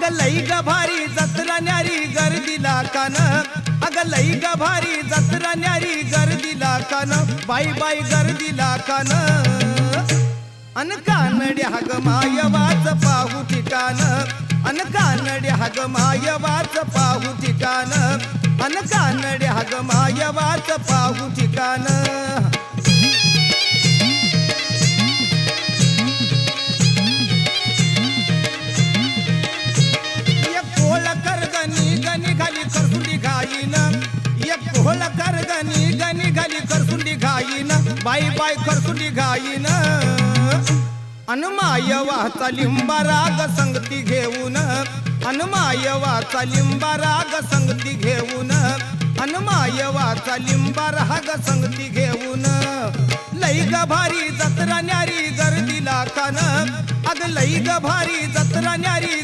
अग लई ग भारी जत्रा न्यारी गर्दीला कान. अग लई ग भारी जत्रा न्यारी गर्दीला कान. बाई बाई गर्दीला कान. अन कानड्या हग मायवाच पाहू ठिकाण. अन कानड्या हग मायवाच पाहू ठिकाण. अन कानड्या हग मायवाच पाहू ठिकाण. कर गणी गणी गली करसुंडी घाईन. बाई बाई करसुंडी घाईन. अनमाय वाचा लिंबा राग संगती घेऊन. अनमाय वाचा लिंबा राग संगती घेऊन. अनमाय वाचा लिंबा राग संगती घेऊन. लई ग भारी जत्रा न्यारी गर्दीला कान अग लई ग भारी जत्रा न्यारी